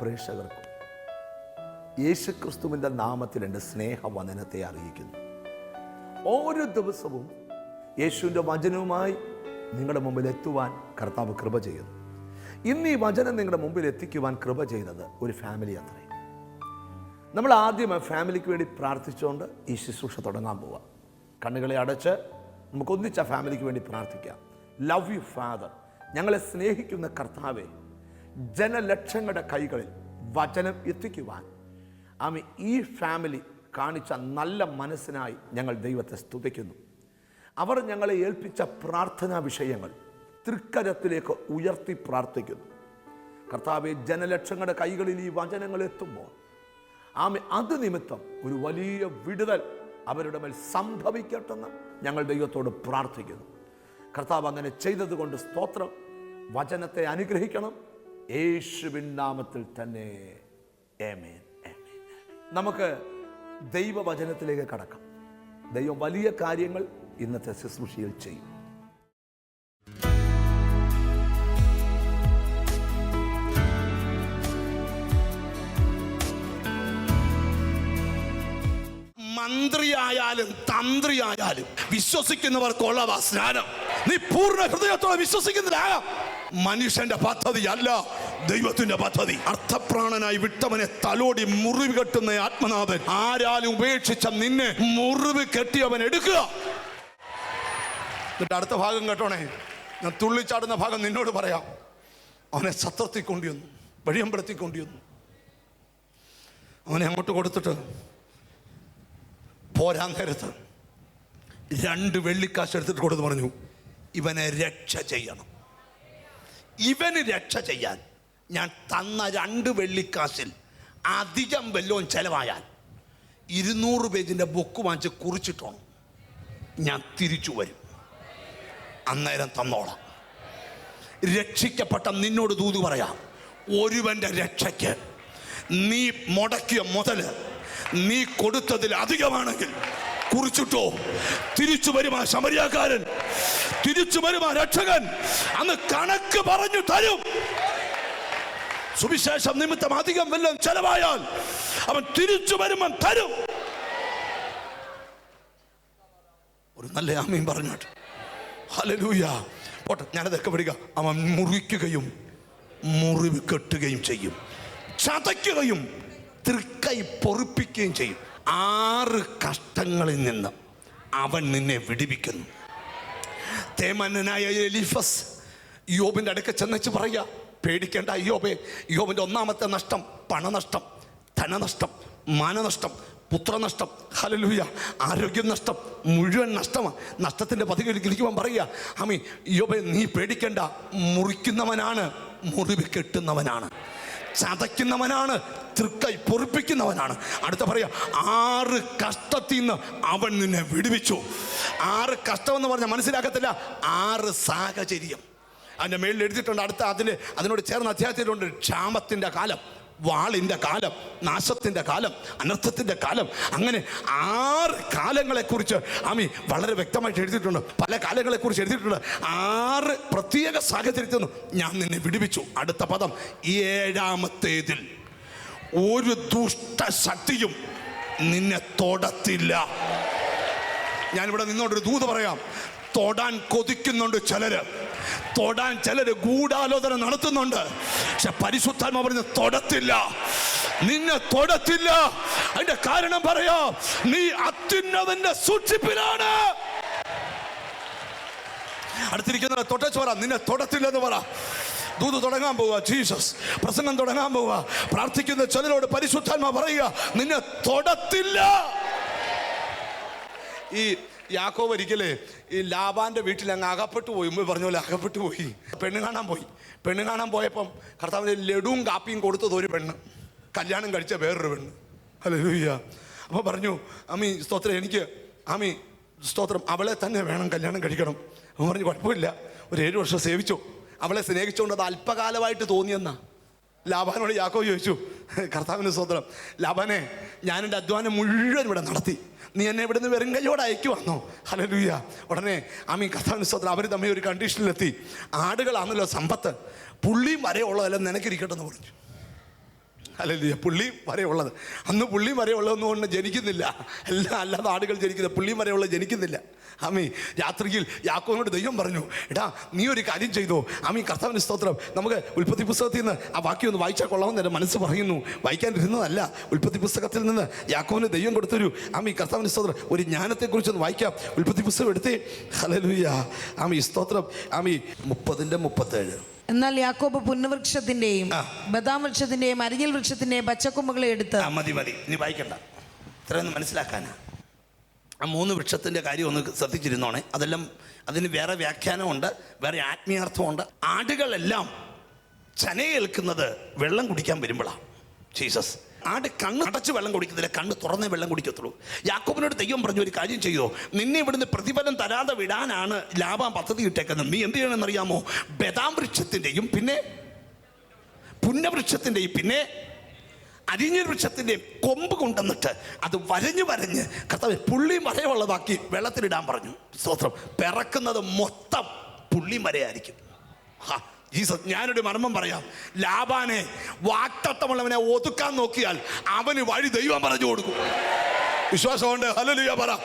പ്രേക്ഷകർക്കും യേശുക്രിസ്തുവിന്റെ നാമത്തിൽ എന്റെ സ്നേഹവന്ദനത്തെ അറിയിക്കുന്നു. ഓരോ ദിവസവും യേശുവിന്റെ വചനവുമായി നിങ്ങളുടെ മുമ്പിൽ എത്തുവാൻ കർത്താവ് കൃപ ചെയ്യുന്നു. ഇന്ന് ഈ വചനം നിങ്ങളുടെ മുമ്പിൽ എത്തിക്കുവാൻ കൃപ ചെയ്തത് ഒരു ഫാമിലി അത്രയും നമ്മൾ ആദ്യം ഫാമിലിക്ക് വേണ്ടി പ്രാർത്ഥിച്ചുകൊണ്ട് ഈ ശുശ്രൂഷ തുടങ്ങാൻ പോവാം. കണ്ണുകളെ അടച്ച് നമുക്ക് ഒന്നിച്ച് ആ ഫാമിലിക്ക് വേണ്ടി പ്രാർത്ഥിക്കാം. ലവ് യു ഫാദർ ഞങ്ങളെ സ്നേഹിക്കുന്ന കർത്താവെ ജനലക്ഷങ്ങളുടെ കൈകളിൽ വചനം എത്തിക്കുവാൻ. ആമി ഈ ഫാമിലി കാണിച്ച നല്ല മനസ്സിനായി ഞങ്ങൾ ദൈവത്തെ സ്തുതിക്കുന്നു. അവർ ഞങ്ങളെ ഏൽപ്പിച്ച പ്രാർത്ഥനാ വിഷയങ്ങൾ തൃക്കരത്തിലേക്ക് ഉയർത്തി പ്രാർത്ഥിക്കുന്നു. കർത്താവ് ജനലക്ഷങ്ങളുടെ കൈകളിൽ ഈ വചനങ്ങൾ എത്തുമ്പോൾ ആമ അത് നിമിത്തം ഒരു വലിയ വിടുതൽ അവരുടെ മേൽ സംഭവിക്കട്ടെന്ന് ഞങ്ങൾ ദൈവത്തോട് പ്രാർത്ഥിക്കുന്നു. കർത്താവ് അങ്ങനെ ചെയ്തതുകൊണ്ട് സ്തോത്രം. വചനത്തെ അനുഗ്രഹിക്കണം. യേശുവിൻ നാമത്തിൽ തന്നെ. ഏമേൻ നമുക്ക് ദൈവവചനത്തിലേക്ക് കടക്കാം. ദൈവം വലിയ കാര്യങ്ങൾ ഇന്നത്തെ ശുശ്രൂഷയിൽ ചെയ്യും. മന്ത്രിയായാലും തന്ത്രിയായാലും വിശ്വസിക്കുന്നവർക്കുള്ളവ സ്നാനം. നീ പൂർണ ഹൃദയത്തോടെ വിശ്വസിക്കുന്നില്ലാകാം മനുഷ്യന്റെ പദ്ധതി അല്ല ദൈവത്തിന്റെ പദ്ധതി. അർത്ഥപ്രാണനായി വിട്ടവനെ തലോടി മുറിവ് കെട്ടുന്ന ആത്മനാഥൻ. ആരാലും ഉപേക്ഷിച്ച നിന്നെ മുറിവ് കെട്ടിയവൻ എടുക്കുക. എന്നിട്ട് അടുത്ത ഭാഗം കേട്ടോണേ. ഞാൻ തുള്ളിച്ചാടുന്ന ഭാഗം നിന്നോട് പറയാം. അവനെ സത്രത്തിൽ കൊണ്ടുവന്നു വഴിയമ്പലത്തിൽ കൊണ്ടുവന്നു അവനെ അങ്ങോട്ട് കൊടുത്തിട്ട് പോരാൻ നേരത്ത് രണ്ട് വെള്ളിക്കാശ് എടുത്തിട്ട് കൊടുത്ത് പറഞ്ഞു ഇവനെ രക്ഷ ചെയ്യണം. ഇവന് രക്ഷ ചെയ്യാൻ ഞാൻ തന്ന രണ്ട് വെള്ളിക്കാശിൽ അധികം വല്ലവും ചെലവായാൽ ഇരുന്നൂറ് പേജിന്റെ ബുക്ക് വാങ്ങിച്ച് കുറിച്ചിട്ടോണം. ഞാൻ തിരിച്ചു വരും. അന്നേരം തന്നോളാം. രക്ഷിക്കപ്പെട്ട നിന്നോട് ദൂത് പറയാം ഒരുവന്റെ രക്ഷയ്ക്ക് നീ മുടക്കിയ മുതൽ നീ കൊടുത്തതിൽ അധികമാണെങ്കിൽ കുറിച്ചിട്ടോ. തിരിച്ചു വരുമാ ശമരിയാക്കാരൻ. തിരിച്ചു വരുമാ രക്ഷകൻ. അന്ന് കണക്ക് പറഞ്ഞു തരും. സുവിശേഷം നിമിത്തം അധികം വല്ലതും ചെലവായാൽ അവൻ തിരിച്ചു വരുമ്പം തരും. ഒരു നല്ല ആമയും പറഞ്ഞോട്ടെ. ഹലലൂയ പോട്ടെ ഞാനതൊക്കെ വിടുക. അവൻ മുറിക്കുകയും മുറിവ് കെട്ടുകയും ചെയ്യും. ചതയ്ക്കുകയും തൃക്കൈ പൊറിപ്പിക്കുകയും ചെയ്യും. ആറ് കഷ്ടങ്ങളിൽ നിന്ന് അവൻ നിന്നെ വിടിവിക്കുന്നു. തേമന്നനായ എലിഫസ്. യോബിന്റെ അടുക്ക ചെന്നച്ച് പറയുക പേടിക്കേണ്ട യോബെ യോബിന്റെ ഒന്നാമത്തെ നഷ്ടം പണനഷ്ടം ധനനഷ്ടം മാനനഷ്ടം പുത്രനഷ്ടം ഹലലൂയ ആരോഗ്യം നഷ്ടം മുഴുവൻ നഷ്ടമാണ് നഷ്ടത്തിന്റെ ഇരിക്കുവാൻ പറയുക അമ്മി യോബെ നീ പേടിക്കേണ്ട മുറിക്കുന്നവനാണ് മുറിവ് കെട്ടുന്നവനാണ്. ചതയ്ക്കുന്നവനാണ് തൃക്കൈ പൊറിപ്പിക്കുന്നവനാണ്. അടുത്ത പറയാ ആറ് കഷ്ടത്തിൽ നിന്ന് അവൻ നിന്നെ വിടുവിച്ചു. ആറ് കഷ്ടം എന്ന് പറഞ്ഞാൽ മനസ്സിലാക്കത്തില്ല ആറ് സാഹചര്യം. അതിന്റെ മേളിൽ എഴുതിയിട്ടുണ്ട് അടുത്ത അതിൽ അതിനോട് ചേർന്ന അധ്യായത്തിലുണ്ട് ക്ഷാമത്തിന്റെ കാലം. വാളിന്റെ കാലം നാശത്തിന്റെ കാലം അനർത്ഥത്തിന്റെ കാലം അങ്ങനെ ആറ് കാലങ്ങളെക്കുറിച്ച് ആമി വളരെ വ്യക്തമായിട്ട് എഴുതിയിട്ടുണ്ട്. പല കാലങ്ങളെക്കുറിച്ച് എഴുതിയിട്ടുണ്ട്. ആറ് പ്രത്യേക സാഹചര്യത്തിൽ നിന്നും ഞാൻ നിന്നെ വിടുവിച്ചു. അടുത്ത പദം ഏഴാമത്തേതിൽ ഒരു ദുഷ്ട ശക്തിയും നിന്നെ തൊടത്തില്ല. ഞാനിവിടെ നിന്നോണ്ടൊരു ദൂത് പറയാം. തൊടാൻ കൊതിക്കുന്നുണ്ട് ചിലര്. തൊടാൻ ചിലര് ഗൂഢാലോചന നടത്തുന്നുണ്ട്. പക്ഷെ പരിശുദ്ധാത്മ പറഞ്ഞ് തൊടത്തില്ല. നിന്നെ തൊടത്തില്ല. അതിന്റെ കാരണം പറയാ? നീ അത്യുന്നതന്റെ സൂക്ഷിപ്പിലാണ്. അടുത്തിരിക്കുന്ന തൊട്ടച്ചോറ നിന്നെ തൊടത്തില്ലെന്ന് പറ. ദൂത് തുടങ്ങാൻ പോവുക. ജീസസ് പ്രസംഗം തുടങ്ങാൻ പോവുക. പ്രാർത്ഥിക്കുന്ന ചിലരോട് പരിശുദ്ധാത്മ പറയുക നിന്നെ തൊടത്തില്ല. ഈ യാക്കോബ് ഒരിക്കലേ ഈ ലാബാന്റെ വീട്ടിൽ അങ്ങ് അകപ്പെട്ടു പോയി. മുമ്പ് പറഞ്ഞ പോലെ അകപ്പെട്ടു പോയി. പെണ്ണ് കാണാൻ പോയി. പെണ്ണ് കാണാൻ പോയപ്പം കർത്താവിന് ലഡുവും കാപ്പിയും കൊടുത്തത് ഒരു പെണ്ണ്. കല്യാണം കഴിച്ച വേറൊരു പെണ്ണ്. ഹല്ലേലൂയ അപ്പോൾ പറഞ്ഞു അമ്മി സ്തോത്രം എനിക്ക് അമ്മി സ്തോത്രം അവളെ തന്നെ വേണം കല്യാണം കഴിക്കണം. അവൻ പറഞ്ഞു കുഴപ്പമില്ല. ഒരു ഏഴ് വർഷം സേവിച്ചു. അവളെ സ്നേഹിച്ചുകൊണ്ട് അത് അല്പകാലമായിട്ട് തോന്നിയെന്നാ. ലാഭാനോട് യാക്കോ ചോദിച്ചു കർത്താവിന്റെ സ്തോത്രം. ലാഭാനെ ഞാനെന്റെ അധ്വാനം മുഴുവൻ ഇവിടെ നടത്തി. നീ എന്നെ ഇവിടുന്ന് വെറും കൈയോടെ അയക്കുവാന്നോ ഹലലൂയ ഉടനെ അമ്മ സ്വന്തം അവർ തമ്മിൽ ഒരു കണ്ടീഷനിലെത്തി ആടുകളാണല്ലോ സമ്പത്ത്. പുള്ളിയും വരെയുള്ളതെല്ലാം നിനക്കിരിക്കട്ടെ എന്ന് പറഞ്ഞു. അല്ലല്ല പുള്ളിയും വരെയുള്ളത് അന്ന് പുള്ളിയും വരെയുള്ളതെന്ന് കൊണ്ട് ജനിക്കുന്നില്ല. എല്ലാ അല്ലാതെ ആടുകൾ ജനിക്കുന്നത് പുള്ളിയും വരെയുള്ളത് ജനിക്കുന്നില്ല. ആമി രാത്രിയിൽ യാക്കോനോട് ദൈവം പറഞ്ഞു എടാ നീ ഒരു കാര്യം ചെയ്തോ. ആമി കർത്താവിന് സ്തോത്രം. നമുക്ക് ഉൽപ്പത്തി പുസ്തകത്തിൽ നിന്ന് ആ വാക്യം ഒന്ന് വായിച്ചാൽ കൊള്ളാമെന്ന് എന്റെ മനസ്സ് പറയുന്നു. വായിക്കാനിരുന്നതല്ല ഉൽപ്പത്തി പുസ്തകത്തിൽ നിന്ന് യാക്കോവിന് ദൈവം കൊടുത്തൊരു ആമി കർത്താവിന് സ്തോത്രം. ഒരു ജ്ഞാനത്തെക്കുറിച്ചൊന്ന് വായിക്കാം. ഉൽപ്പത്തി പുസ്തകം എടുത്തേ. ഹലലുയ്യ ആമി സ്തോത്രം. ആമി മുപ്പതിന്റെ മുപ്പത്തേഴ്. എന്നാൽ യാക്കോബ് പുന്നവൃക്ഷത്തിന്റെയും. ബദാം വൃക്ഷത്തിന്റെയും അരിഞ്ഞൽ വൃക്ഷത്തിന്റെയും പച്ചക്കൊമ്പുകളെ എടുത്ത് മതി മതി. നീ വായിക്കണ്ട. ഇത്രയൊന്നും മനസ്സിലാക്കാനാ. ആ മൂന്ന് വൃക്ഷത്തിന്റെ കാര്യം ഒന്ന് ശ്രദ്ധിച്ചിരുന്നോണേ. അതെല്ലാം അതിന് വേറെ വ്യാഖ്യാനമുണ്ട് വേറെ ആത്മീയാർത്ഥമുണ്ട്. ആടുകളെല്ലാം ചനയേൽക്കുന്നത് വെള്ളം കുടിക്കാൻ വരുമ്പോഴാണ് ജീസസ്. ആട് കണ്ണ് അടച്ച് വെള്ളം കുടിക്കുന്നില്ല കണ്ണ് തുറന്നേ വെള്ളം കുടിക്കത്തുള്ളൂ. യാക്കോബിനോട് ദൈവം പറഞ്ഞു ഒരു കാര്യം ചെയ്യോ? നിന്നെ ഇവിടുന്ന് പ്രതിഫലം തരാതെ വിടാനാണ് ലാഭം പദ്ധതി ഇട്ടേക്കുന്നത്. നീ എന്ത് ചെയ്യണമെന്നറിയാമോ ബദാം വൃക്ഷത്തിന്റെയും പിന്നെ പുന്നവൃക്ഷത്തിന്റെയും പിന്നെ അരിഞ്ഞ വൃക്ഷത്തിന്റെ കൊമ്പ് കൊണ്ടുവന്നിട്ട് അത് വരഞ്ഞു വരഞ്ഞ് കർത്താവ് പുള്ളിയും വരയുള്ളതാക്കി വെള്ളത്തിലിടാൻ പറഞ്ഞു. സ്തോത്രം. പിറക്കുന്നത് മൊത്തം പുള്ളിയും വരയായിരിക്കും ഹാ. ജീസസ് ഞാനൊരു മർമ്മം പറയാം. ലാബാനെ വാക്തത്വമുള്ളവനെ ഒതുക്കാൻ നോക്കിയാൽ അവന് വഴി ദൈവം പറഞ്ഞു കൊടുക്കും. വിശ്വാസമുണ്ട്? ഹലലിയ പറ.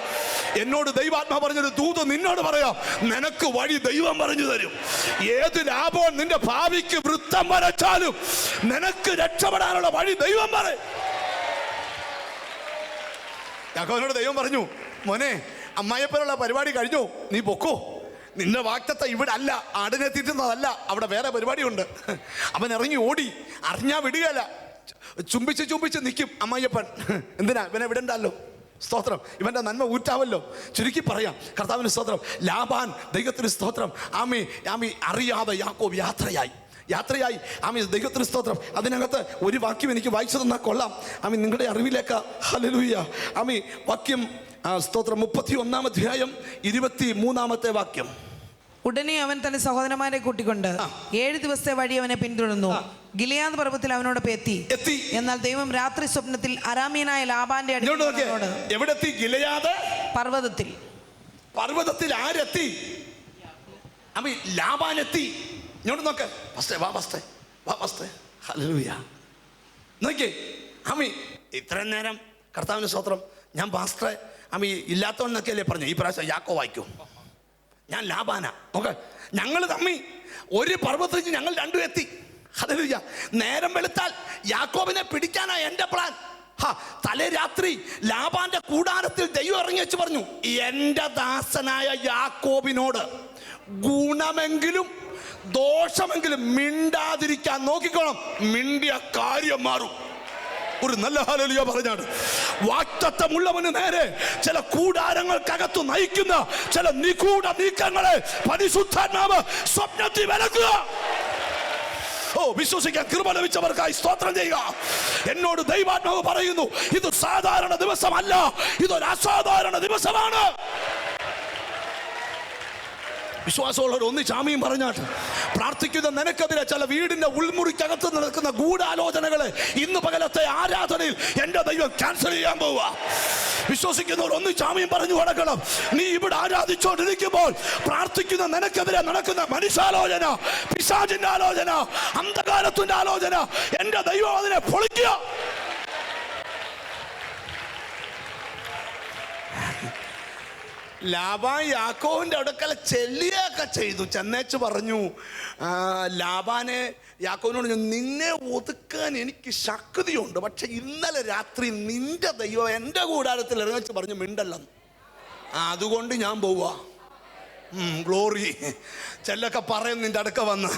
എന്നോട് ദൈവാത്മാ പറഞ്ഞൊരു ദൂത് നിന്നോട് പറയാം നിനക്ക് വഴി ദൈവം പറഞ്ഞു തരും. ഏത് ലാഭവും നിന്റെ ഭാവിക്ക് വൃത്തം വരച്ചാലും നിനക്ക് രക്ഷപ്പെടാനുള്ള വഴി ദൈവം പറയും. ദൈവം പറഞ്ഞു മോനെ അമ്മായപ്പനുള്ള പരിപാടി കഴിഞ്ഞു നീ പൊക്കോ. നിന്റെ വാക്തത്വം ഇവിടെ അല്ല ആടിനെ തീറ്റുന്നതല്ല അവിടെ വേറെ പരിപാടിയുണ്ട്. അവൻ ഇറങ്ങി ഓടി അറിഞ്ഞാ വിടുകയല്ല. ചുംബിച്ച് ചുംബിച്ച് നിൽക്കും അമ്മയ്യപ്പൻ. എന്തിനാ? ഇവനെ വിടണ്ടല്ലോ. സ്തോത്രം. ഇവന്റെ നന്മ ഊറ്റാവല്ലോ. ചുരുക്കി പറയാം. കർത്താവിന് സ്തോത്രം. ലാഭാൻ ദൈവത്തിന് സ്തോത്രം. ആമി ആമി അറിയാതെ യാക്കോബ് യാത്രയായി. യാത്രയായി. ആമി ദൈവത്തിന് സ്തോത്രം. അതിനകത്ത് ഒരു വാക്യം എനിക്ക് വായിച്ചു തന്നാൽ കൊള്ളാം. ആമി നിങ്ങളുടെ അറിവിലേക്ക്. ഹലലൂയ ആമി വാക്യം ആ, സ്തോത്രം മുപ്പത്തി ഒന്നാം അധ്യായം ഇരുപത്തി മൂന്നാമത്തെ വാക്യം. ഉടനെ അവൻ തന്റെ സഹോദരന്മാരെ കൂട്ടിക്കൊണ്ട് ഏഴ് ദിവസത്തെ വഴി അവനെ പിന്തുടർന്നു. ഗിലിയാദ് പർവത്തിൽ അവനോടൊപ്പം എത്തി. എത്തി. എന്നാൽ ദൈവം രാത്രി സ്വപ്നത്തിൽ അരാമീനായ ലാബാന്റെ എവിടെത്തി? എത്തി ഗിലയാത് പർവതത്തിൽ. പർവതത്തിൽ ആരെത്തി? അമ്മ ലാബാനെത്തി. ഇങ്ങോട്ട് നോക്ക്. വസ്തേ വാ വസ്തേ വാ വസ്തേ ഹല്ലേലൂയ. നോക്കിയേ. അമ്മി ഇത്രയും നേരം കർത്താവിന് സ്വത്രം ഞാൻ പാസ്റ്ററെ ഇല്ലാത്തവന്നൊക്കെ അല്ലേ പറഞ്ഞു? ഈ പ്രാവശ്യം യാക്കോ വായിക്കും. ഞാൻ ലാബാന. ഓക്കെ ഞങ്ങൾ തമ്മി ഒരു പർവതത്തിൽ ഞങ്ങൾ രണ്ടും എത്തി. ഹല്ലേലൂയ നേരം വെളുത്താൽ യാക്കോബിനെ പിടിക്കാനാ എന്റെ പ്ലാൻ ഹാ തലേ രാത്രി ലാബാന്റെ കൂടാരത്തിൽ ദൈവം ഇറങ്ങി വെച്ച് പറഞ്ഞു എന്റെ ദാസനായ യാക്കോബിനോട് ഗുണമെങ്കിലും ദോഷമെങ്കിലും മിണ്ടാതിരിക്കാൻ നോക്കിക്കോണം. മിണ്ടിയ കാര്യം മാറും. ഒരു നല്ല ഹാലലിയ പറഞ്ഞാണ്. വാക്തത്വമുള്ളവന് നേരെ ചില കൂടാരങ്ങൾക്കകത്ത് നയിക്കുന്ന ചില നിഗൂഢ നീക്കങ്ങളെ പരിശുദ്ധാത്മാവ് സ്വപ്നത്തിൽ വിലക്കുക. ഓ വിശ്വസിക്കാൻ കൃപ ലഭിച്ചവർക്കായി സ്തോത്രം ചെയ്യുക. എന്നോട് ദൈവാത്മാവ് പറയുന്നു ഇത് സാധാരണ ദിവസമല്ല ഇതൊരു അസാധാരണ ദിവസമാണ്. വിശ്വാസമുള്ളവർ ഒന്നിച്ചാമിയും പറഞ്ഞാട്ട്. പ്രാർത്ഥിക്കുന്ന നിനക്കെതിരെ ചില വീടിന്റെ ഉൾമുറിക്കകത്ത് നടക്കുന്ന ഗൂഢാലോചനകളെ ഇന്ന് പകലത്തെ ആരാധനയിൽ എന്റെ ദൈവം ക്യാൻസൽ ചെയ്യാൻ പോവുക വിശ്വസിക്കുന്നവർ ഒന്ന് ചാമ്യം പറഞ്ഞു കൊടുക്കണം നീ ഇവിടെ ആരാധിച്ചുകൊണ്ടിരിക്കുമ്പോൾ പ്രാർത്ഥിക്കുന്ന നിനക്കെതിരെ നടക്കുന്ന മനുഷ്യാലോചന പിശാചിന്റെ ആലോചന അന്ധകാലത്തിന്റെ ആലോചന എന്റെ ദൈവം അതിനെ പൊളിക്കുക. ലാബാൻ യാക്കോവിന്റെ അടുക്കൽ ചെല്ലിയൊക്കെ ചെയ്തു. ചെന്നേച്ച് പറഞ്ഞു ലാബാനെ യാക്കോവിനോട് നിന്നെ ഒതുക്കാൻ എനിക്ക് ശക്തിയുണ്ട്. പക്ഷെ ഇന്നലെ രാത്രി നിന്റെ ദൈവം എന്റെ കൂടാരത്തിൽ ഇറങ്ങിച്ച് പറഞ്ഞു മിണ്ടല്ലെന്ന് അതുകൊണ്ട് ഞാൻ പോവാ. ഗ്ലോറി. ചെല്ലൊക്കെ പറയും നിന്റെ അടുക്ക വന്ന്.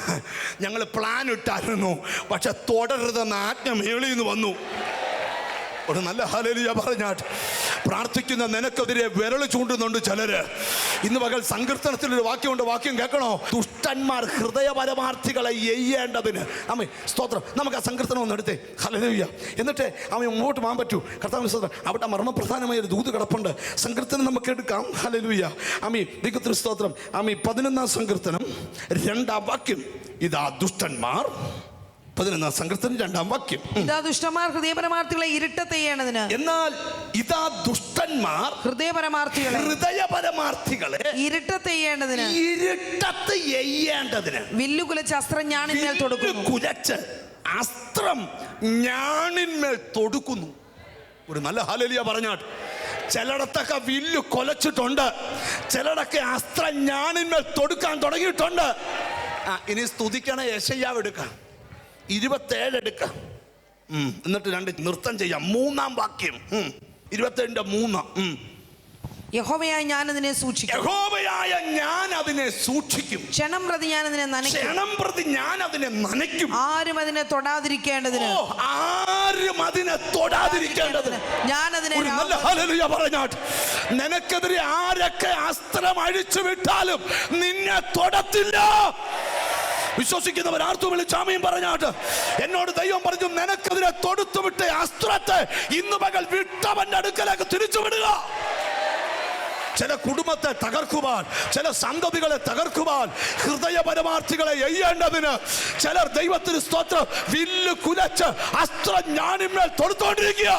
ഞങ്ങൾ പ്ലാൻ ഇട്ടായിരുന്നു. പക്ഷെ തുടരുതെന്ന് ആജ്ഞ മേളിൽ നിന്ന് വന്നു. ഒരു നല്ല ഹലലിയ പറഞ്ഞാട്ട്. പ്രാർത്ഥിക്കുന്ന നിനക്കെതിരെ വിരൽ ചൂണ്ടുന്നുണ്ട് ചിലര്. ഇന്ന് പകൽ സങ്കീർത്തനത്തിലൊരു വാക്യമുണ്ട്. വാക്യം കേൾക്കണോ? ദുഷ്ടന്മാർ ഹൃദയപരമാർത്ഥികളെ എയ്യേണ്ടതിന്. അമ്മ സ്തോത്രം. നമുക്ക് ആ സങ്കീർത്തനം ഒന്ന് എടുത്തേ. ഹലലിയ എന്നിട്ട് അമ്മ മുമ്പോട്ട് പോകാൻ പറ്റൂ. കർത്താവിന് സ്തോത്രം അവിടെ മർമ്മപ്രധാനമായ ഒരു ദൂത് കിടപ്പുണ്ട്. സങ്കീർത്തനം നമുക്ക് എടുക്കാം. ഹലലുയ അമ്മി ദിഗത്തിന് സ്തോത്രം. അമ്മി പതിനൊന്നാം സങ്കീർത്തനം. രണ്ടാം വാക്യം. ഇതാ ദുഷ്ടന്മാർ പതിനൊന്നാം സങ്കീർത്തനം രണ്ടാം വാക്യം. ഇതാ ദുഷ്ടന്മാർ ഹൃദയപരമാർത്ഥികളെ ഇരുട്ടത്തെയ്യണതിന് എന്നാൽ ഇതാ ദുഷ്ടന്മാർ ഹൃദയപരമാർത്ഥികളെ ഹൃദയപരമാർത്ഥികളെ ഇരുട്ടത്തെയ്യേണ്ടതിന് ഇരുട്ടത്ത് എയ്യേണ്ടതിന്. വില്ലു കുലച്ച് അസ്ത്രം ഞാനിന്മേൽ തൊടുക്കുന്നു. കുലച്ച് അസ്ത്രം ഞാണിന്മേൽ തൊടുക്കുന്നു. ഒരു നല്ല ഹാലലിയ പറഞ്ഞാട്ട്. ചിലയിടത്തൊക്കെ വില്ല് കൊലച്ചിട്ടുണ്ട്. ചിലടൊക്കെ അസ്ത്രം ഞാണിന്മേൽ തൊടുക്കാൻ തുടങ്ങിയിട്ടുണ്ട്. ഇനി സ്തുതിക്കണ യശയ്യാവ് എടുക്കാം. ഇരുപത്തേഴ് എടുക്കാം. എന്നിട്ട് രണ്ട് നൃത്തം ചെയ്യാം. മൂന്നാം വാക്യം. ഇരുപത്തേഴിന്റെ മൂന്ന് യഹോവയായ ഞാൻ അതിനെ സൂക്ഷിക്കും. യഹോവയായ ഞാൻ അതിനെ സൂക്ഷിക്കും. ക്ഷണം പ്രതി ഞാൻ അതിനെ നനയ്ക്കും. ക്ഷണം പ്രതി ഞാൻ അതിനെ നനയ്ക്കും. ആരും അതിനെ തൊടാതിരിക്കേണ്ടതിന്. ആരും അതിനെ തൊടാതിരിക്കേണ്ടതിന്. ഞാൻ അതിനെ നല്ല ഹല്ലേലൂയ പറഞ്ഞാട്ട്. നിനക്കെതിരെ ആരൊക്കെ അസ്ത്രം അഴിച്ചു വിട്ടാലും നിന്നെ തൊടത്തില്ല. വിശ്വസിക്കുന്നവർ ആർത്തു വിളിച്ചാമയും പറഞ്ഞാട്ട്. എന്നോട് ദൈവം പറഞ്ഞു നിനക്കെതിരെ തൊടുത്തു വിട്ട അസ്ത്രത്തെ ഇന്ന് പകൽ വിട്ടവന്റെ അടുക്കലേക്ക് തിരിച്ചു വിടുക. ചില കുടുംബത്തെ തകർക്കുവാൻ ചില സന്തതികളെ തകർക്കുവാൻ ഹൃദയപരമാർത്ഥികളെ എയ്യേണ്ടതിന് ചിലർ ദൈവത്തിന് സ്തോത്രം വില്ല് കുലച്ച് അസ്ത്രം ഞാനിന്മേൽ തൊടുത്തോണ്ടിരിക്കുക.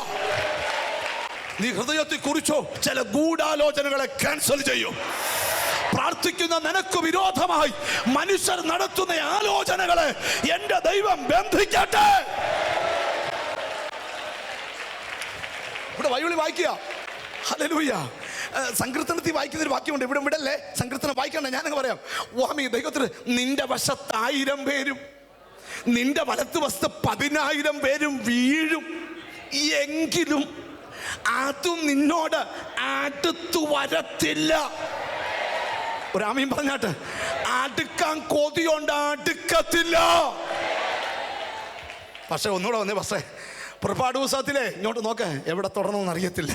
നീ ഹൃദയത്തിൽ കുറിച്ചോ ചില ഗൂഢാലോചനകളെ ക്യാൻസൽ ചെയ്യും. പ്രാർത്ഥിക്കുന്ന നിനക്ക് വിരോധമായി മനുഷ്യർ നടത്തുന്ന ആലോചനകളെ എന്റെ ദൈവം ബന്ധിക്കട്ടെ. ഇവിടെ വൈവിളി വായിക്കുക. ഹല്ലേലൂയ. ഏഹ് സങ്കീർത്തനത്തിൽ വായിക്കുന്ന ഒരു വാക്യമുണ്ട്. ഇവിടെ വിടല്ലേ സങ്കീർത്തനം വായിക്കണ്ട ഞാനങ്ങ് പറയാം. വാമി ദൈവത്തിന് നിന്റെ വശത്തായിരം പേരും നിന്റെ വലത്ത് വശത്ത് പതിനായിരം പേരും വീഴും. എങ്കിലും അതും നിന്നോട് അടുത്തു വരത്തില്ല. ഒരാമയും പറഞ്ഞാട്ട് അടുക്കാൻ കൊതിയുണ്ട് അടുക്കത്തില്ല. പക്ഷെ ഒന്നുകൂടെ വന്നേ പക്ഷേ പുറപ്പാട് ദിവസത്തിലെ ഇങ്ങോട്ട് നോക്ക് എവിടെ തൊടണമെന്ന് അറിയത്തില്ല.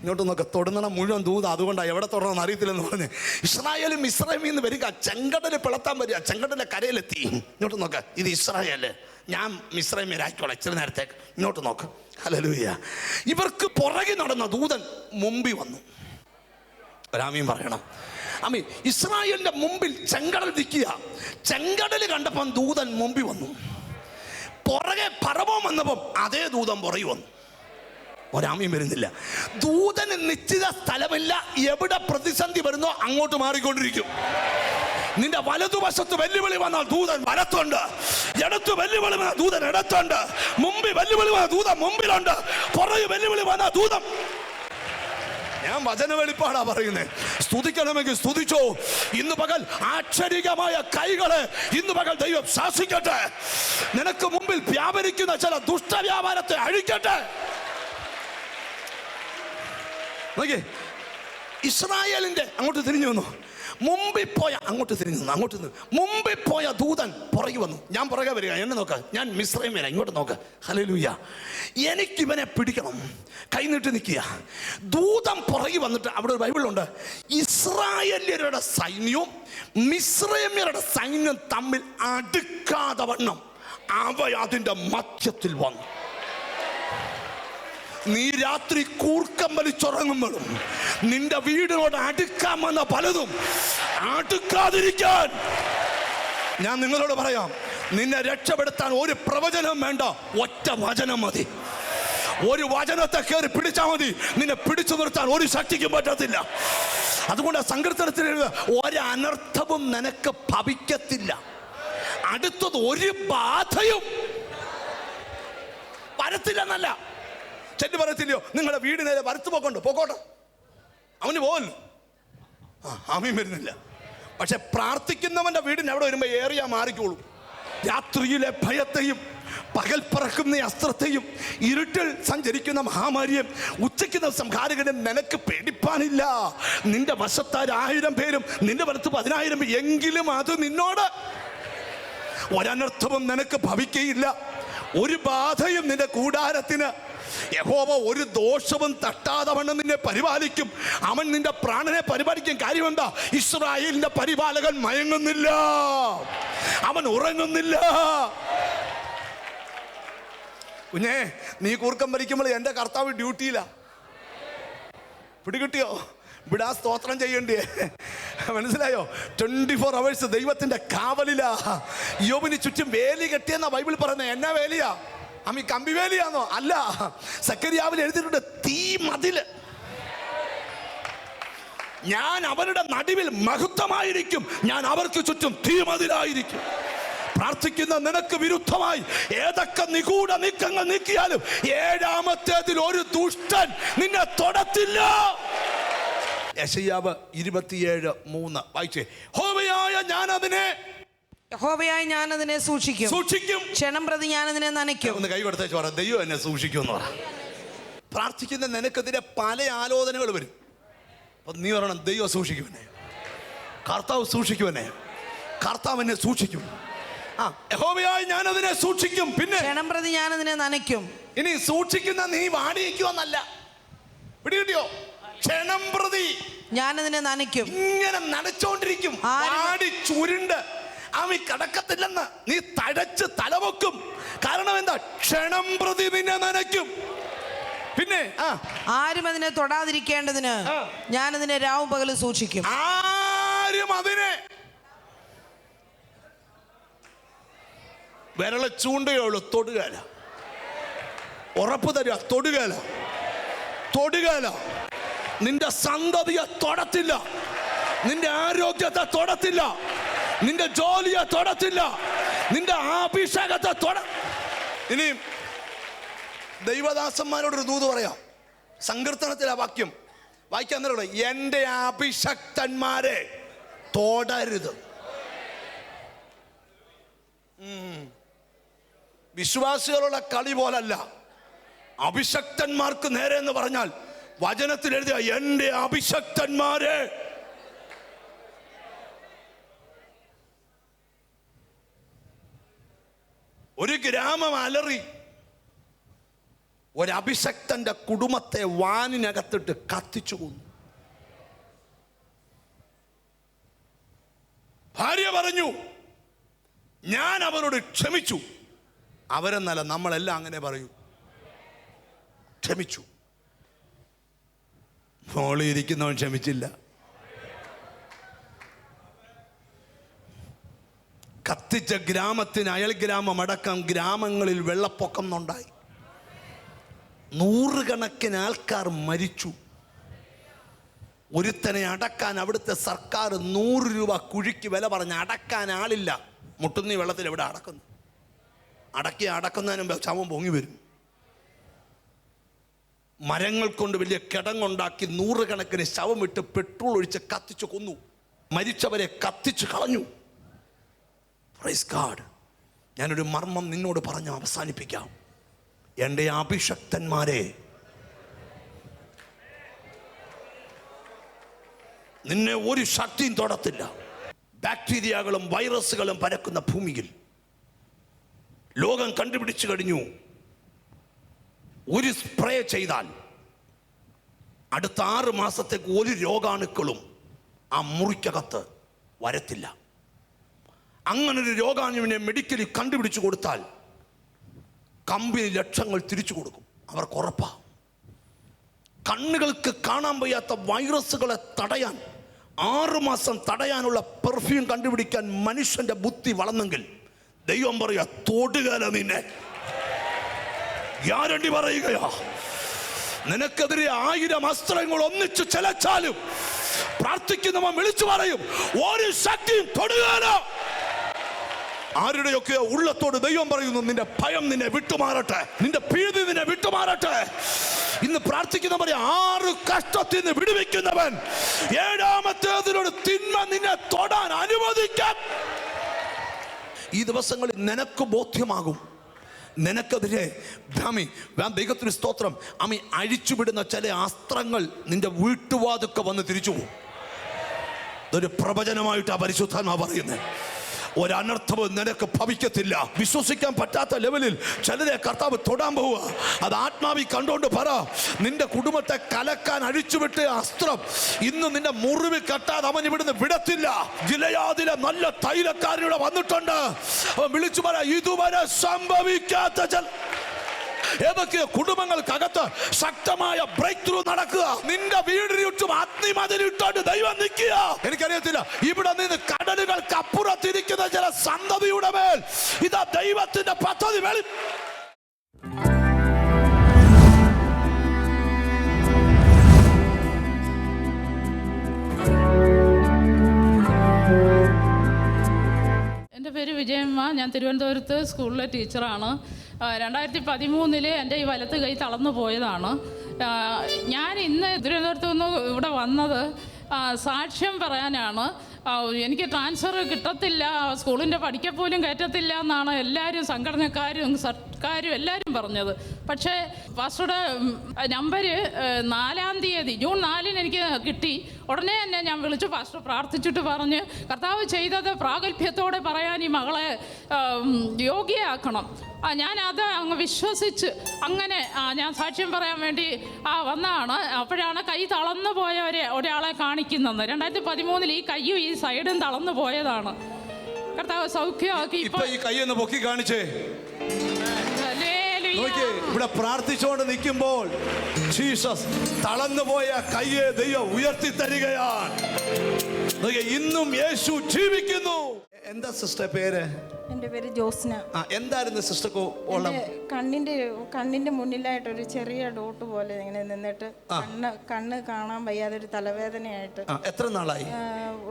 ഇങ്ങോട്ട് നോക്ക് തൊടുന്നണം മുഴുവൻ ദൂത അതുകൊണ്ടാണ് എവിടെ തൊടണമെന്ന് അറിയത്തില്ലെന്ന് പറഞ്ഞ് ഇസ്രായേലും ഇസ്രായേലിൽ നിന്ന് വരിക ചെങ്കടൽ പിളത്താൻ വരിക ചെങ്കടലെ കരയിലെത്തി. ഇങ്ങോട്ട് നോക്ക് ഇത് ഇസ്രായേൽ ഞാൻ മിശ്രമേരായിക്കോളാം ഇച്ചിരി നേരത്തേക്ക്. ഇങ്ങോട്ട് നോക്ക് ഹല്ലേലൂയ. ഇവർക്ക് പുറകെ നടന്ന ദൂതൻ മുമ്പിൽ വന്നു. രാമീൻ പറയണം അമ്മി ഇസ്രായേലിന്റെ മുമ്പിൽ ചെങ്കടൽ നിൽക്കുക. ചെങ്കടൽ കണ്ടപ്പം ദൂതൻ മുമ്പിൽ വന്നു. പുറകെ പറവം വന്നപ്പം അതേ ദൂതൻ പുറകെ വന്നു. ഒരാമയും വരുന്നില്ല. ദൂതന് നിശ്ചിത സ്ഥലമില്ല. എവിടെ പ്രതിസന്ധി വരുന്നോ അങ്ങോട്ട് മാറിക്കൊണ്ടിരിക്കും. നിന്റെ വലതുവശത്ത് വെല്ലുവിളി വന്നാൽ ദൂതൻ വലത്തുണ്ട്. ഇടത്ത് വെല്ലുവിളി വന്നാൽ ദൂതൻ ഇടത്തുണ്ട്. മുമ്പിൽ വെല്ലുവിളി വന്നാൽ ദൂതൻ മുമ്പിലുണ്ട്. പുറകെ വെല്ലുവിളി വന്നാൽ ദൂതം ഞാൻ വചന വെളിപ്പാടാ പറയുന്നത് സ്തുതിക്കണമെങ്കിൽ സ്തുതിച്ചോ. ഇന്ന് പകൽ ആക്ഷരികമായ കൈകളെ ഇന്ന് പകൽ ദൈവം ശാസിക്കട്ടെ. നിനക്ക് മുമ്പിൽ വ്യാപരിക്കുന്ന ചില ദുഷ്ടവ്യാപാരത്തെ അഴിക്കട്ടെ. ഇസ്രായേലിന്റെ അങ്ങോട്ട് തിരിഞ്ഞു വന്നു. മുമ്പിൽ പോയ അങ്ങോട്ട് തിരിഞ്ഞു നിന്ന് അങ്ങോട്ട് നിന്ന്. മുമ്പിൽ പോയ ദൂതൻ പുറകെ വന്നു. ഞാൻ പുറകെ വരിക എന്നെ നോക്ക. ഞാൻ മിശ്രയും വരാം ഇങ്ങോട്ട് നോക്ക. ഹലലൂയ എനിക്കിവനെ പിടിക്കണം. കൈനീട്ട് നിൽക്കുക. ദൂതം പുറകെ വന്നിട്ട് അവിടെ ഒരു ബൈബിളുണ്ട്. ഇസ്രായേല്യരുടെ സൈന്യവും മിശ്രമ്യരുടെ സൈന്യം തമ്മിൽ അടുക്കാതെ വണ്ണം. അവ അതിന്റെ മധ്യത്തിൽ വന്നു. നീ രാത്രി കൂർക്കം വലിച്ചുറങ്ങുമ്പോഴും നിന്റെ വീടിനോട് അടുക്കാൻ വന്ന പലതും അടുക്കാതിരിക്കാൻ ഞാൻ നിങ്ങളോട് പറയാം നിന്നെ രക്ഷപ്പെടുത്താൻ ഒരു പ്രവചനം വേണ്ട ഒറ്റ വചനം മതി. ഒരു വചനത്തെ കയറി പിടിച്ചാൽ മതി നിന്നെ പിടിച്ചു നിർത്താൻ ഒരു ശക്തിക്കും പറ്റത്തില്ല. അതുകൊണ്ട് സങ്കീർത്തനത്തിൽ ഒരു ഒരനർത്ഥവും നിനക്ക് ഭവിക്കത്തില്ല. അടുത്തത് ഒരു ബാധയും വരത്തില്ലെന്നല്ല. ചെല്ലു പറയത്തില്ലയോ? നിങ്ങളുടെ വീട് നേരെ വരത്ത് പോക്കോണ്ട് പോക്കോട്ടെ. അവന് പോകല്ലോ ആ ആമീൻ വരുന്നില്ല. പക്ഷെ പ്രാർത്ഥിക്കുന്നവന്റെ വീടിന് അവിടെ വരുമ്പോൾ ഏറിയാ മാറിക്കോളൂ. രാത്രിയിലെ ഭയത്തെയും പകൽ പറക്കുന്ന അസ്ത്രത്തെയും ഇരുട്ടിൽ സഞ്ചരിക്കുന്ന മഹാമാരിയും ഉച്ചയ്ക്ക് ദിവസം കാരകനെ നിനക്ക് പേടിപ്പാനില്ല. നിന്റെ വശത്താരായിരം പേരും നിന്റെ വലത്ത് പതിനായിരം എങ്കിലും അത് നിന്നോട്. ഒരനർത്ഥവും നിനക്ക് ഭവിക്കയില്ല. ഒരു ബാധയും നിന്റെ കൂടാരത്തിന് യഹോവ ഒരു ദോഷവും തട്ടാതെ വണ്ണം നിന്നെ പരിപാലിക്കും. അവൻ നിന്റെ പ്രാണനെ പരിപാലിക്കും. കാര്യമെന്താ ഇസ്രായേലിന്റെ പരിപാലകൻ മയങ്ങുന്നില്ല. അവൻ ഉറങ്ങുന്നില്ല. കുഞ്ഞേ നീ കൂർക്കം ഭരിക്കുമ്പോൾ എന്റെ കർത്താവ് ഡ്യൂട്ടിയിലാ. പിടികിട്ടിയോ? ഇവിടെ ആ സ്തോത്രം ചെയ്യണ്ടേ മനസ്സിലായോ? ട്വന്റി ഫോർ അവേഴ്സ് ദൈവത്തിന്റെ കാവലിലാ. യോബിന് ചുറ്റും വേലി കെട്ടിയെന്നാ ബൈബിൾ പറയുന്നത്. എന്നാ വേലിയാ? അമ്മി കമ്പിവേലിയാണോ അല്ല സക്കരിയാവിൽ എഴുതിയിട്ടുണ്ട് തീ മതിൽ. ഞാൻ അവരുടെ നടുവിൽ മഹത്വമായിരിക്കും. ഞാൻ അവർക്ക് ചുറ്റും തീ മതിലായിരിക്കും. പ്രാർത്ഥിക്കുന്ന നിനക്ക് വിരുദ്ധമായി. ഏതൊക്കെ നിഗൂഢ നീക്കങ്ങൾ നീക്കിയാലും ഏഴാമത്തേതിൽ ഒരു ദുഷ്ടൻ നിന്നെ തൊടത്തില്ല. യശയ്യാവ് ഇരുപത്തിയേഴ് മൂന്ന് വായിച്ചേ. ഹോമയായ ഞാൻ അതിനെ യഹോവയായി ഞാൻ അതിനെ സൂക്ഷിക്കും. സൂക്ഷിക്കും. ക്ഷണം പ്രതി ഞാൻ അതിനെ നനയ്ക്കും. ഒന്ന് കൈ കൊടുത്തേച്ച് പറ ദൈവം എന്നെ സൂക്ഷിക്കും എന്ന് പറ. പ്രാർത്ഥിക്കുന്ന നിനക്കെതിരെ പല ആലോചനകൾ വരും. അപ്പൊ നീ പറയണം ദൈവം സൂക്ഷിക്കുമെന്നെ കർത്താവ് സൂക്ഷിക്കുമെന്നെ കർത്താവ് എന്നെ സൂക്ഷിക്കും. ആ യഹോവയായി ഞാൻ അതിനെ സൂക്ഷിക്കും. പിന്നെ ക്ഷണം പ്രതി ഞാൻ അതിനെ നനയ്ക്കും. ഇനി സൂക്ഷിക്കുന്ന നീ വാടിയിക്കുമെന്നല്ല പിടികിട്ടിയോ? ക്ഷണം പ്രതി. ഞാൻ അതിനെ നനയ്ക്കും. ഇങ്ങനെ നനച്ചോണ്ടിരിക്കും. ആടി ചുരുണ്ട്. അവൻ കിടക്കത്തില്ലെന്ന് നീ തഴച്ച് തലവെക്കും. കാരണം എന്താ? ക്ഷണം പ്രതി നിന്നെ നനയ്ക്കും. പിന്നെ ആരും അതിനെ തൊടാതിരിക്കേണ്ടതിന് ഞാൻ അതിനെ രാവും പകലും സൂക്ഷിക്കും. ആരും അതിനെ വിരള ചൂണ്ടയുള്ളൂ തൊടുകാല. ഉറപ്പ് തരിക തൊടുകാല. തൊടുകാല. നിന്റെ സന്തതിയെ തൊടത്തില്ല. നിന്റെ ആരോഗ്യത്തെ തൊടത്തില്ല. നിന്റെ ജോലിയെ തൊടത്തില്ല. നിന്റെ അഭിഷേകത്തെ തൊട ഇനി ദൈവദാസന്മാരോടൊരു ദൂത് പറയാം. സങ്കീർത്തനത്തിലെ വാക്യം. വായിക്കാൻ നേരം എന്റെ അഭിഷക്തന്മാരെ തൊടരുത്. വിശ്വാസികളുടെ കളി പോലല്ല. അഭിഷക്തന്മാർക്ക് നേരെ എന്ന് പറഞ്ഞാൽ വചനത്തിൽ എഴുതിയ എന്റെ അഭിഷക്തന്മാരെ ഒരു ഗ്രാമം അലറി. ഒരഭിഷക്തന്റെ കുടുംബത്തെ വാനിനകത്തിട്ട് കത്തിച്ചു കൊന്നു. ഭാര്യ പറഞ്ഞു ഞാൻ അവരോട് ക്ഷമിച്ചു. അവരെന്നല്ല നമ്മളെല്ലാം അങ്ങനെ പറയൂ. ക്ഷമിച്ചു. മോളിയിരിക്കുന്നവൻ ക്ഷമിച്ചില്ല. കത്തിച്ച ഗ്രാമത്തിന് അയൽ ഗ്രാമം അടക്കം ഗ്രാമങ്ങളിൽ വെള്ളപ്പൊക്കം ഉണ്ടായി. നൂറുകണക്കിന് ആൾക്കാർ മരിച്ചു. ഒരുത്തനെ അടക്കാൻ അവിടുത്തെ സർക്കാർ നൂറ് രൂപ കുഴിക്ക് വില പറഞ്ഞ് അടക്കാൻ ആളില്ല. മുട്ടുന്നി വെള്ളത്തിൽ എവിടെ അടക്കുന്നു? അടക്കി അടക്കുന്നതിന് മുമ്പ് ശവം പൊങ്ങി വരും. മരങ്ങൾ കൊണ്ട് വലിയ കിടങ്ങുണ്ടാക്കി നൂറുകണക്കിന് ശവമിട്ട് പെട്രോൾ ഒഴിച്ച് കത്തിച്ചു കൊന്നു. മരിച്ചവരെ കത്തിച്ചു കളഞ്ഞു. പ്രൈസ് ഗാഡ് ഞാനൊരു മർമ്മം നിന്നോട് പറഞ്ഞ് അവസാനിപ്പിക്കാം. എന്റെ അഭിഷക്തന്മാരെ നിന്നെ ഒരു ശക്തിയും തൊടത്തില്ല. ബാക്ടീരിയകളും വൈറസുകളും പരക്കുന്ന ഭൂമിയിൽ. ലോകം കണ്ടുപിടിച്ചു കഴിഞ്ഞു. ഒരു സ്പ്രേ ചെയ്താൽ അടുത്ത ആറ് മാസത്തേക്ക് ഒരു രോഗാണുക്കളും ആ മുറിക്കകത്ത് വരത്തില്ല. അങ്ങനൊരു രോഗാണുവിനെ മെഡിക്കലി കണ്ടുപിടിച്ചു കൊടുത്താൽ കമ്പനി ലക്ഷങ്ങൾ തിരിച്ചു കൊടുക്കും. അവർക്ക് ഉറപ്പാണ് കണ്ണുകൾക്ക് കാണാൻ വയ്യാത്ത വൈറസുകളെ തടയാൻ ആറുമാസം തടയാനുള്ള പെർഫ്യൂം കണ്ടുപിടിക്കാൻ മനുഷ്യന്റെ ബുദ്ധി വളർന്നെങ്കിൽ ദൈവം പറയാ തൊടുകല നിന്നെ. ഗ്യാരണ്ടി പറയുകയാ നിനക്കെതിരെ ആയിരം അസ്ത്രങ്ങൾ ഒന്നിച്ചു ചെലച്ചാലും പ്രാർത്ഥിക്കുന്നവൻ വിളിച്ചു പറയും ഒരു ശക്തിയും തൊടുകയില്ല ആരുടെയൊക്കെ ഉള്ളത്തോട് ദൈവം പറയുന്നു നിന്റെ ഭയം നിന്നെ വിട്ടുമാറട്ടെ. നിന്റെ ഭീതി നിന്നെ വിട്ടുമാറട്ടെ. ഇന്ന് പ്രാർത്ഥിക്കുന്ന പ്രാർത്ഥിക്കുന്നവരെ ആറ് കഷ്ടത്തിൽ നിന്ന് വിടുവിക്കുന്നവൻ ഏഴാമത്തേതിനോട് തിന്മ നിന്നെ തൊടാൻ അനുവദിക്കാൻ. ഈ ദിവസങ്ങളിൽ നിനക്ക് ബോധ്യമാകും. നിനക്കെതിരെ ഭ്രാമി ദൈവത്തിന് സ്തോത്രം. അമ്മി അഴിച്ചുവിടുന്ന ചില അസ്ത്രങ്ങൾ നിന്റെ വീട്ടുവാതൊക്കെ വന്ന് തിരിച്ചു പോകും. ഇതൊരു പ്രവചനമായിട്ടാണ് പരിശുദ്ധാത്മാ പറയുന്നത്. ഒരനർത്ഥവും നിനക്ക് ഭവിക്കത്തില്ല. വിശ്വസിക്കാൻ പറ്റാത്ത ലെവലിൽ ചിലരെ കർത്താവ് തൊടാൻ പോവുക. അത് ആത്മാവി കണ്ടുകൊണ്ട് പറ. നിന്റെ കുടുംബത്തെ കലക്കാൻ അഴിച്ചുവിട്ട് അസ്ത്രം ഇന്ന് നിന്റെ മുറിവ് കെട്ടാതെ അവൻ ഇവിടുന്ന് വിടത്തില്ല. ജിലയാതിലെ നല്ല തൈലക്കാരിവിടെ വന്നിട്ടുണ്ട്. അവൻ വിളിച്ചു പറ ഇതുവരെ സംഭവിക്കാത്ത ചില ഏതൊക്കെ കുടുംബങ്ങൾക്കകത്ത് ശക്തമായ ബ്രേക്ക് ത്രൂ നടക്കുക? നിന്റെ വീടിന് ചുറ്റും ദൈവം നിൽക്കുക. എനിക്കറിയത്തില്ല ഇവിടെ നിന്ന് കടലുകൾക്ക് അപ്പുറത്തിരിക്കുന്ന ചില സന്തതിയുടെ മേൽ ഇതാ ദൈവത്തിന്റെ പദ്ധതി വെളി എന്റെ പേര് വിജയമ്മ. ഞാൻ തിരുവനന്തപുരത്ത് സ്കൂളിലെ ടീച്ചറാണ്. രണ്ടായിരത്തി പതിമൂന്നിൽ എന്റെ ഈ വലത്ത് കൈ തളർന്നു പോയതാണ്. ഞാൻ ഇന്ന് തിരുവനന്തപുരത്ത് നിന്ന് ഇവിടെ വന്നത് സാക്ഷ്യം പറയാനാണ്. എനിക്ക് ട്രാൻസ്ഫർ കിട്ടത്തില്ല സ്കൂളിന്റെ പഠിക്കപ്പോലും കയറ്റത്തില്ല എന്നാണ് എല്ലാവരും സംഘടനക്കാരും സർക്കാരും എല്ലാവരും പറഞ്ഞത്. പക്ഷേ വാസുടെ നമ്പർ നാലാം തീയതി ജൂൺ നാലിന് എനിക്ക് കിട്ടി. ഉടനെ തന്നെ ഞാൻ വിളിച്ചു പാസ്റ്റർ പ്രാർത്ഥിച്ചിട്ട് പറഞ്ഞ് കർത്താവ് ചെയ്തത് പ്രാഗൽഭ്യത്തോടെ പറയാൻ ഈ മകളെ യോഗ്യയാക്കണം. ആ ഞാനത് അങ്ങ് വിശ്വസിച്ച് അങ്ങനെ ആ, ഞാൻ സാക്ഷ്യം പറയാൻ വേണ്ടി ആ വന്നതാണ് അപ്പോഴാണ് കൈ തളർന്നു പോയ ഒരു ഒരാളെ കാണിക്കുന്നത് രണ്ടായിരത്തി പതിമൂന്നിൽ ഈ കയ്യും ഈ സൈഡും തളർന്നു പോയതാണ്. കർത്താവ് സൗഖ്യമാക്കി ഇപ്പൊ ഈ കൈ ഒന്ന് പൊക്കി കാണിച്ചേ. നോക്കിയേ ഇവിടെ പ്രാർത്ഥിച്ചുകൊണ്ട് നിൽക്കുമ്പോൾ ജീസസ് തളർന്നുപോയ കയ്യെ ദൈവം ഉയർത്തി തരികയാണ്. ഇന്നും യേശു ജീവിക്കുന്നു. എന്താ സിസ്റ്റർ പേര്? എന്റെ പേര് ജോസ്ന. ആ എന്തായിരുന്നു സിസ്റ്റർ ഉള്ള കണ്ണിന്റെ കണ്ണിന്റെ മുന്നിലായിട്ട് ഒരു ചെറിയ ഡോട്ട് പോലെ ഇങ്ങനെ നിന്നിട്ട് കണ്ണ് കണ്ണ് കാണാൻ വയ്യാതെ ഒരു തലവേദനയായിട്ട്. ആ, എത്ര നാളായി? ആ,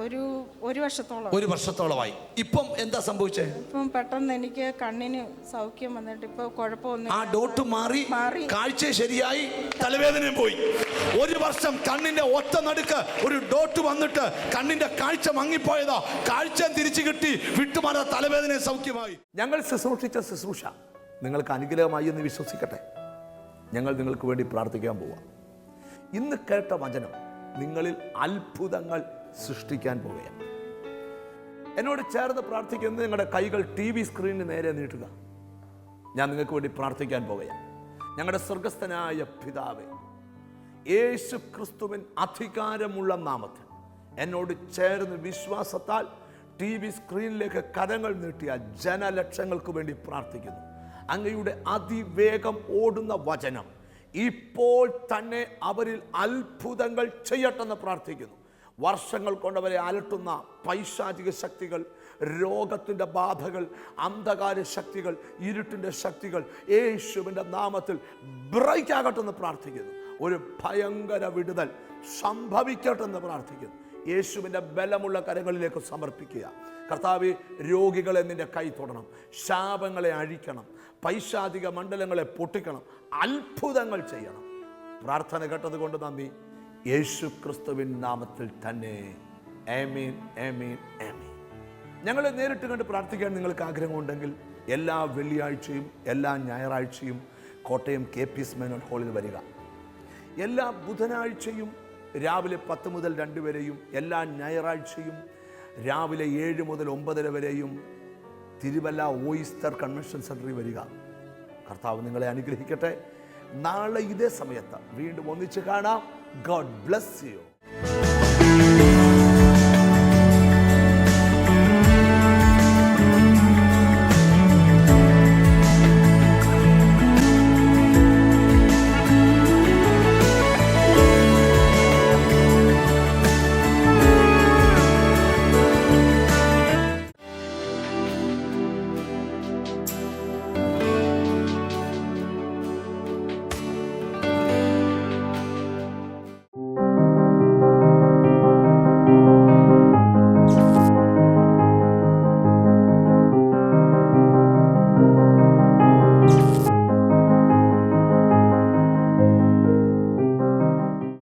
ഒരു ഒരു വർഷത്തോളം. ഒരു വർഷത്തോളമായി. ഇപ്പം എന്താ സംഭവിച്ചേ? ഇപ്പം പെട്ടെന്ന് എനിക്ക് കണ്ണിന് സൗഖ്യം വന്നിട്ട് ഇപ്പൊ കുഴപ്പമൊന്നും ആ ഡോട്ട് മാറി മാറി. കാഴ്ച ശരിയായി തലവേദനയും പോയി. ഒരു വർഷം കണ്ണിന്റെ ഒറ്റ നടുക്ക് ഒരു ഡോട്ട് വന്നിട്ട് കണ്ണിന്റെ കാഴ്ച മങ്ങിപ്പോയതാ. കാഴ്ച തിരിച്ചു കിട്ടി വിട്ടുമാറാ തലവേദന സൗഖ്യമായി. ഞങ്ങൾ ശുശ്രൂഷിച്ച ശുശ്രൂഷ നിങ്ങൾക്ക് അനുഗ്രഹമായി എന്ന് വിശ്വസിക്കട്ടെ. ഞങ്ങൾ നിങ്ങൾക്ക് വേണ്ടി പ്രാർത്ഥിക്കാൻ പോവാം. ഇന്ന് കേട്ട വചനം നിങ്ങളിൽ അത്ഭുതങ്ങൾ സൃഷ്ടിക്കാൻ പോവുകയാണ്. എന്നോട് ചേർന്ന് പ്രാർത്ഥിക്കുന്നത് നിങ്ങളുടെ കൈകൾ ടി വി സ്ക്രീനിന് നേരെ നീട്ടുക. ഞാൻ നിങ്ങൾക്ക് വേണ്ടി പ്രാർത്ഥിക്കാൻ പോവുകയാണ്. ഞങ്ങളുടെ സ്വർഗസ്ഥനായ പിതാവേ യേശു ക്രിസ്തുവിൻ അധികാരമുള്ള നാമത്തിൽ എന്നോട് ചേർന്ന് വിശ്വാസത്താൽ ടി വി സ്ക്രീനിലേക്ക് കരങ്ങൾ നീട്ടിയ ജനലക്ഷങ്ങൾക്ക് വേണ്ടി പ്രാർത്ഥിക്കുന്നു. അങ്ങയുടെ അതിവേഗം ഓടുന്ന വചനം ഇപ്പോൾ തന്നെ അവരിൽ അത്ഭുതങ്ങൾ ചെയ്യട്ടെന്ന് പ്രാർത്ഥിക്കുന്നു. വർഷങ്ങൾ കൊണ്ടവരെ അലട്ടുന്ന പൈശാചിക ശക്തികൾ രോഗത്തിന്റെ ബാധകൾ അന്ധകാര ശക്തികൾ ഇരുട്ടിന്റെ ശക്തികൾ യേശുവിന്റെ നാമത്തിൽ ബ്രേക്ക് ആകട്ടെന്ന് പ്രാർത്ഥിക്കുന്നു. ഒരു ഭയങ്കര വിടുതൽ സംഭവിക്കട്ടെന്ന് പ്രാർത്ഥിക്കുന്നു. യേശുവിന്റെ ബലമുള്ള കരങ്ങളിലേക്ക് സമർപ്പിക്കുക. കർത്താവ് രോഗികളെ നിന്റെ കൈ തൊടണം. ശാപങ്ങളെ അഴിക്കണം. പൈശാചിക മണ്ഡലങ്ങളെ പൊട്ടിക്കണം. അത്ഭുതങ്ങൾ ചെയ്യണം. പ്രാർത്ഥന കേട്ടത് കൊണ്ട് നന്ദി. യേശു ക്രിസ്തുവിൻ നാമത്തിൽ തന്നെ. ഏമീൻ ഏമീൻ ഏമീൻ ഞങ്ങളെ നേരിട്ട് കണ്ട് പ്രാർത്ഥിക്കാൻ നിങ്ങൾക്ക് ആഗ്രഹമുണ്ടെങ്കിൽ എല്ലാ വെള്ളിയാഴ്ചയും എല്ലാ ഞായറാഴ്ചയും Kottayam K P S Menon ഹാളിൽ വരിക. എല്ലാ ബുധനാഴ്ചയും രാവിലെ പത്ത് മുതൽ രണ്ട് വരെയും എല്ലാ ഞായറാഴ്ചയും രാവിലെ ഏഴ് മുതൽ ഒമ്പതര വരെയും തിരുവല്ല ഓയിസ്റ്റർ കൺവെൻഷൻ സെന്ററിൽ വരിക. കർത്താവ് നിങ്ങളെ അനുഗ്രഹിക്കട്ടെ. നാളെ ഇതേ സമയത്ത് വീണ്ടും ഒന്നിച്ച് കാണാം. God bless you.